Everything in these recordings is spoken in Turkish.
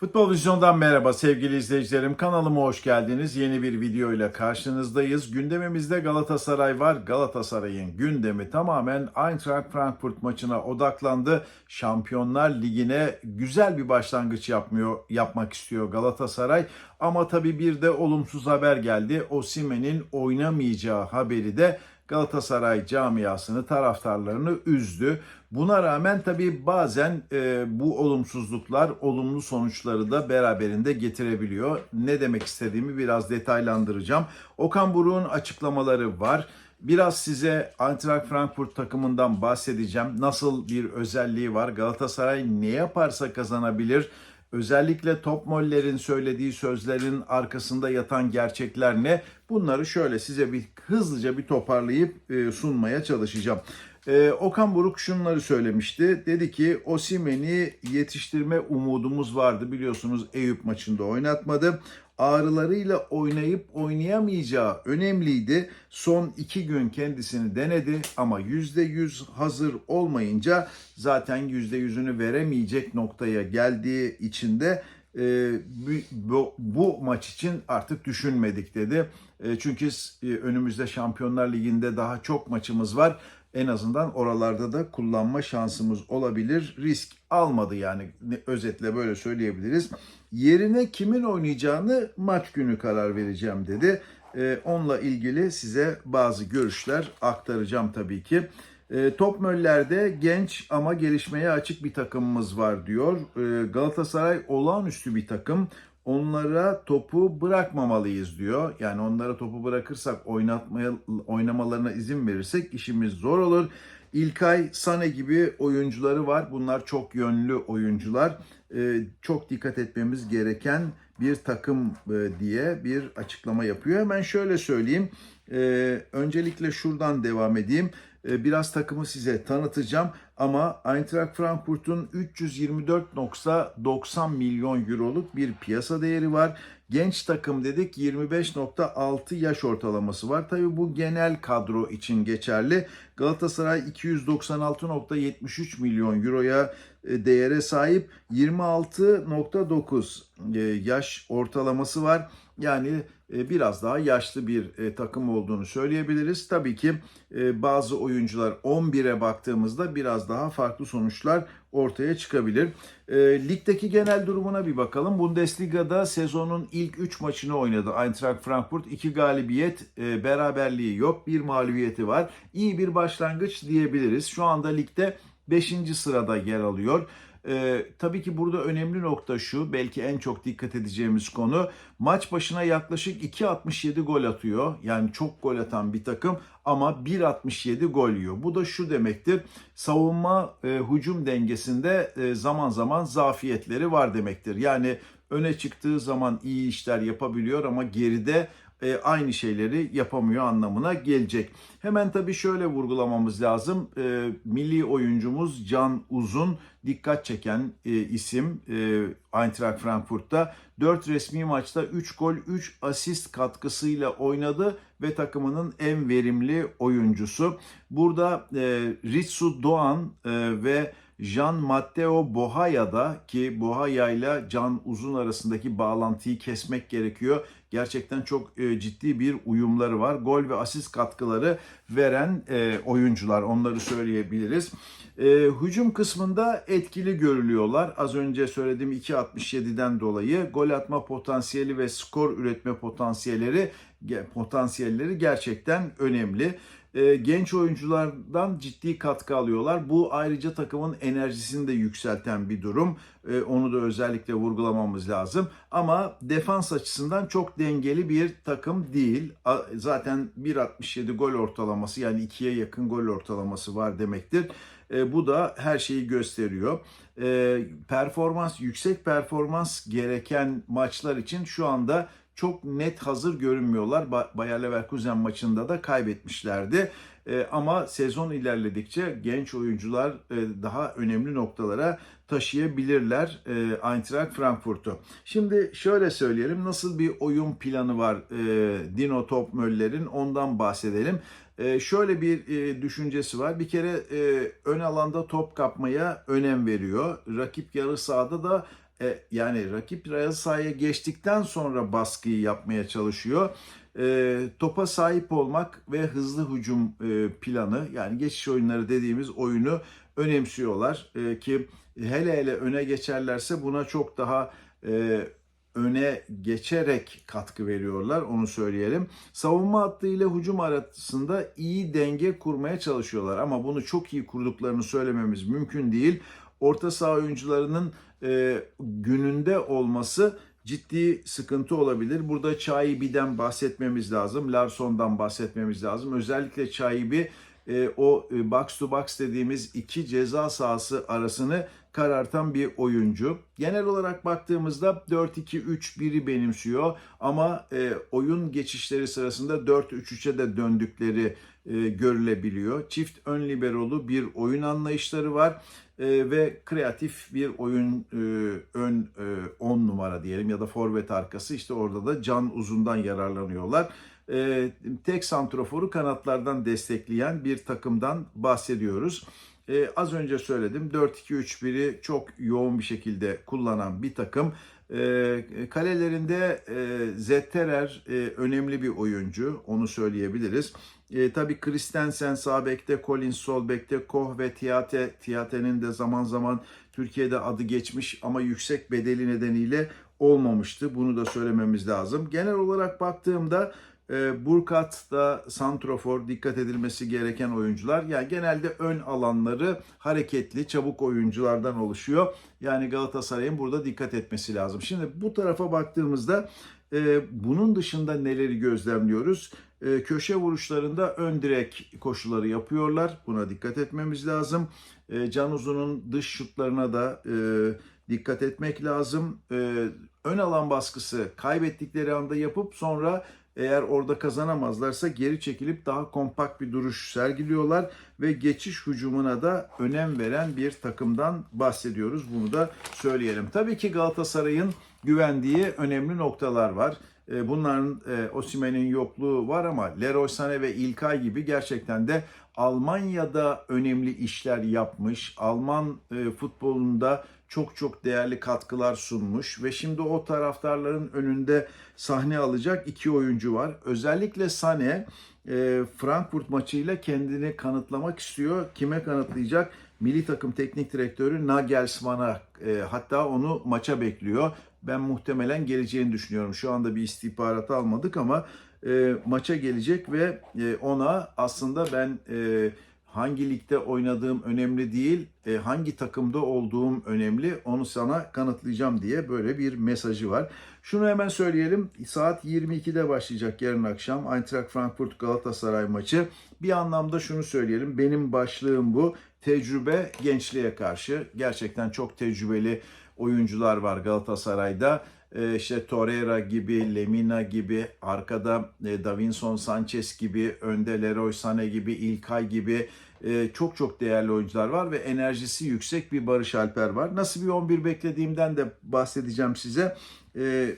futbol Vizyon'dan merhaba sevgili izleyicilerim. Kanalıma hoş geldiniz. Yeni bir video ile karşınızdayız. Gündemimizde Galatasaray var. Galatasaray'ın gündemi tamamen Eintracht Frankfurt maçına odaklandı. Şampiyonlar Ligi'ne güzel bir başlangıç yapmıyor, yapmak istiyor Galatasaray. Ama tabii bir de olumsuz haber geldi. Osimhen'in oynamayacağı haberi de Galatasaray camiasını, taraftarlarını üzdü. Buna rağmen tabii bazen e, bu olumsuzluklar olumlu sonuçları da beraberinde getirebiliyor. Ne demek istediğimi biraz detaylandıracağım. Okan Buruk'un açıklamaları var. Biraz size Eintracht Frankfurt takımından bahsedeceğim. Nasıl bir özelliği var? Galatasaray ne yaparsa kazanabilir. Özellikle top mollerin söylediği sözlerin arkasında yatan gerçekler ne? Bunları şöyle size bir hızlıca bir toparlayıp e, sunmaya çalışacağım. E, Okan Buruk şunları söylemişti. Dedi ki Osimhen'i yetiştirme umudumuz vardı. Biliyorsunuz Eyüp maçında oynatmadı. Ağrılarıyla oynayıp oynayamayacağı önemliydi. Son iki gün kendisini denedi ama %100 hazır olmayınca zaten %100'ünü veremeyecek noktaya geldiği için de e, bu, bu maç için artık düşünmedik dedi. E, çünkü e, önümüzde Şampiyonlar Ligi'nde daha çok maçımız var. En azından oralarda da kullanma şansımız olabilir. Risk almadı yani özetle böyle söyleyebiliriz. Yerine kimin oynayacağını maç günü karar vereceğim dedi. E, onunla ilgili size bazı görüşler aktaracağım tabii ki. E, Top Möller'de genç ama gelişmeye açık bir takımımız var diyor. E, Galatasaray olağanüstü bir takım. Onlara topu bırakmamalıyız diyor. Yani onlara topu bırakırsak oynatmaya oynamalarına izin verirsek işimiz zor olur. İlkay Sane gibi oyuncuları var. Bunlar çok yönlü oyuncular. E, çok dikkat etmemiz gereken bir takım e, diye bir açıklama yapıyor. Hemen şöyle söyleyeyim. E, öncelikle şuradan devam edeyim. E, biraz takımı size tanıtacağım ama Eintracht Frankfurt'un 324.90 milyon euroluk bir piyasa değeri var. Genç takım dedik 25.6 yaş ortalaması var. Tabii bu genel kadro için geçerli. Galatasaray 296.73 milyon euroya e, değere sahip 26.9 e, yaş ortalaması var. Yani e, biraz daha yaşlı bir e, takım olduğunu söyleyebiliriz. Tabii ki e, bazı oyuncular 11'e baktığımızda biraz daha farklı sonuçlar ortaya çıkabilir. Ligdeki genel durumuna bir bakalım. Bundesliga'da sezonun ilk 3 maçını oynadı Eintracht Frankfurt. 2 galibiyet, beraberliği yok. Bir mağlubiyeti var. İyi bir başlangıç diyebiliriz. Şu anda ligde 5. sırada yer alıyor. Ee, tabii ki burada önemli nokta şu, belki en çok dikkat edeceğimiz konu. Maç başına yaklaşık 2.67 gol atıyor. Yani çok gol atan bir takım ama 1.67 gol yiyor. Bu da şu demektir. Savunma e, hücum dengesinde e, zaman zaman zafiyetleri var demektir. Yani öne çıktığı zaman iyi işler yapabiliyor ama geride e, aynı şeyleri yapamıyor anlamına gelecek. Hemen tabii şöyle vurgulamamız lazım. E, milli oyuncumuz Can Uzun dikkat çeken e, isim e, Eintracht Frankfurt'ta. 4 resmi maçta 3 gol 3 asist katkısıyla oynadı ve takımının en verimli oyuncusu. Burada e, Ritsu Doğan e, ve Jean Matteo Bohaya'da ki Bohaya ile Can Uzun arasındaki bağlantıyı kesmek gerekiyor. Gerçekten çok e, ciddi bir uyumları var. Gol ve asist katkıları veren e, oyuncular onları söyleyebiliriz. E, hücum kısmında etkili görülüyorlar. Az önce söylediğim 2.67'den dolayı gol atma potansiyeli ve skor üretme potansiyelleri potansiyelleri gerçekten önemli. E, genç oyunculardan ciddi katkı alıyorlar. Bu ayrıca takımın enerjisini de yükselten bir durum. E, onu da özellikle vurgulamamız lazım. Ama defans açısından çok dengeli bir takım değil. Zaten 1.67 gol ortalaması yani ikiye yakın gol ortalaması var demektir. E, bu da her şeyi gösteriyor. Performans, yüksek performans gereken maçlar için şu anda çok net hazır görünmüyorlar. Ba- Bayer Leverkusen maçında da kaybetmişlerdi. E, ama sezon ilerledikçe genç oyuncular e, daha önemli noktalara taşıyabilirler e, Eintracht Frankfurt'u. Şimdi şöyle söyleyelim nasıl bir oyun planı var Dino Topmöller'in ondan bahsedelim. Şöyle bir düşüncesi var. Bir kere ön alanda top kapmaya önem veriyor. Rakip yarı sahada da e, yani rakip yarı sahaya geçtikten sonra baskıyı yapmaya çalışıyor. E, topa sahip olmak ve hızlı hücum e, planı yani geçiş oyunları dediğimiz oyunu önemsiyorlar E, ki hele hele öne geçerlerse buna çok daha e, öne geçerek katkı veriyorlar onu söyleyelim. Savunma hattı ile hücum arasında iyi denge kurmaya çalışıyorlar ama bunu çok iyi kurduklarını söylememiz mümkün değil. Orta saha oyuncularının e, gününde olması ciddi sıkıntı olabilir. Burada Çayibi'den bahsetmemiz lazım. Larson'dan bahsetmemiz lazım. Özellikle Çayibi e, o e, box to box dediğimiz iki ceza sahası arasını karartan bir oyuncu. Genel olarak baktığımızda 4-2-3-1'i benimsiyor ama e, oyun geçişleri sırasında 4-3-3'e de döndükleri e, görülebiliyor. Çift ön liberolu bir oyun anlayışları var e, ve kreatif bir oyun e, ön 10 numara diyelim ya da forvet arkası işte orada da Can Uzun'dan yararlanıyorlar. E, tek santroforu kanatlardan destekleyen bir takımdan bahsediyoruz. Ee, az önce söyledim 4-2-3-1'i çok yoğun bir şekilde kullanan bir takım. Ee, kalelerinde e, Zetterer e, önemli bir oyuncu onu söyleyebiliriz. E, tabii Christensen sağ bekte, Collins sol bekte, Koh ve Tiate. Tiate'nin de zaman zaman Türkiye'de adı geçmiş ama yüksek bedeli nedeniyle olmamıştı. Bunu da söylememiz lazım. Genel olarak baktığımda e, Burkat da Santrofor dikkat edilmesi gereken oyuncular. Yani genelde ön alanları hareketli, çabuk oyunculardan oluşuyor. Yani Galatasaray'ın burada dikkat etmesi lazım. Şimdi bu tarafa baktığımızda e, bunun dışında neleri gözlemliyoruz? E, köşe vuruşlarında ön direk koşuları yapıyorlar. Buna dikkat etmemiz lazım. E, Can Uzun'un dış şutlarına da e, dikkat etmek lazım. Ön alan baskısı kaybettikleri anda yapıp sonra eğer orada kazanamazlarsa geri çekilip daha kompakt bir duruş sergiliyorlar ve geçiş hücumuna da önem veren bir takımdan bahsediyoruz. Bunu da söyleyelim. Tabii ki Galatasaray'ın güvendiği önemli noktalar var. E, Bunların e, Osimhen'in yokluğu var ama Leroy Sané ve İlkay gibi gerçekten de Almanya'da önemli işler yapmış. Alman e, futbolunda çok çok değerli katkılar sunmuş ve şimdi o taraftarların önünde sahne alacak iki oyuncu var. Özellikle Sané e, Frankfurt maçıyla kendini kanıtlamak istiyor. Kime kanıtlayacak? Milli takım teknik direktörü Nagelsmann'a e, hatta onu maça bekliyor. Ben muhtemelen geleceğini düşünüyorum. Şu anda bir istihbarat almadık ama e, maça gelecek ve e, ona aslında ben e, hangi ligde oynadığım önemli değil, e, hangi takımda olduğum önemli. Onu sana kanıtlayacağım diye böyle bir mesajı var. Şunu hemen söyleyelim. Saat 22'de başlayacak yarın akşam Eintracht Frankfurt Galatasaray maçı. Bir anlamda şunu söyleyelim. Benim başlığım bu. Tecrübe gençliğe karşı. Gerçekten çok tecrübeli oyuncular var Galatasaray'da. Ee, işte Torreira gibi, Lemina gibi, arkada e, Davinson Sanchez gibi, önde Leroy Sané gibi, İlkay gibi e, çok çok değerli oyuncular var ve enerjisi yüksek bir Barış Alper var. Nasıl bir 11 beklediğimden de bahsedeceğim size. E,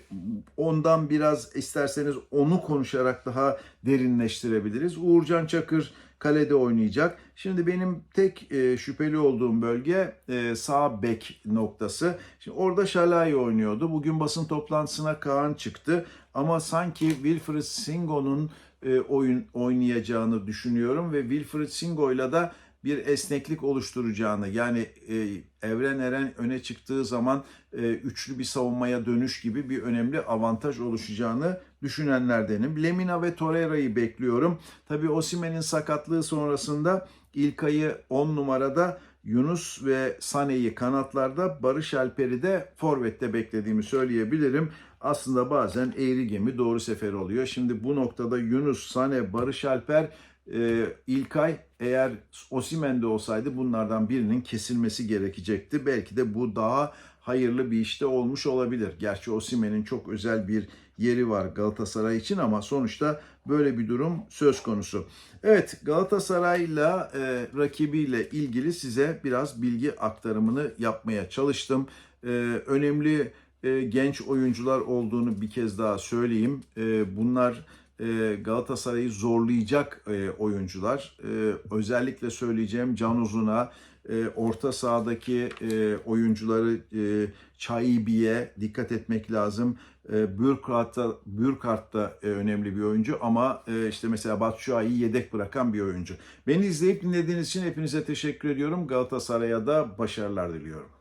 ondan biraz isterseniz onu konuşarak daha derinleştirebiliriz. Uğurcan Çakır kalede oynayacak. Şimdi benim tek e, şüpheli olduğum bölge e, sağ bek noktası. Şimdi orada Şalay oynuyordu. Bugün basın toplantısına Kaan çıktı. Ama sanki Wilfried Singo'nun e, oyun oynayacağını düşünüyorum ve Wilfried Singo'yla da bir esneklik oluşturacağını yani e, Evren Eren öne çıktığı zaman e, üçlü bir savunmaya dönüş gibi bir önemli avantaj oluşacağını düşünenlerdenim. Lemina ve Torreira'yı bekliyorum. Tabii Osimhen'in sakatlığı sonrasında İlkay'ı 10 numarada Yunus ve Sane'yi kanatlarda, Barış Alper'i de forvette beklediğimi söyleyebilirim. Aslında bazen eğri gemi doğru sefer oluyor. Şimdi bu noktada Yunus, Sane, Barış Alper, e, İlkay eğer Osimen'de olsaydı bunlardan birinin kesilmesi gerekecekti. Belki de bu daha hayırlı bir işte olmuş olabilir. Gerçi Osimhen'in çok özel bir yeri var Galatasaray için ama sonuçta böyle bir durum söz konusu. Evet Galatasaray'la e, rakibiyle ilgili size biraz bilgi aktarımını yapmaya çalıştım. E, önemli e, genç oyuncular olduğunu bir kez daha söyleyeyim. E, bunlar Galatasaray'ı zorlayacak e, oyuncular. E, özellikle söyleyeceğim Can Uzun'a, e, orta sahadaki e, oyuncuları e, Çaybi'ye dikkat etmek lazım. E, da e, önemli bir oyuncu ama e, işte mesela Batshuayi'yi yedek bırakan bir oyuncu. Beni izleyip dinlediğiniz için hepinize teşekkür ediyorum. Galatasaray'a da başarılar diliyorum.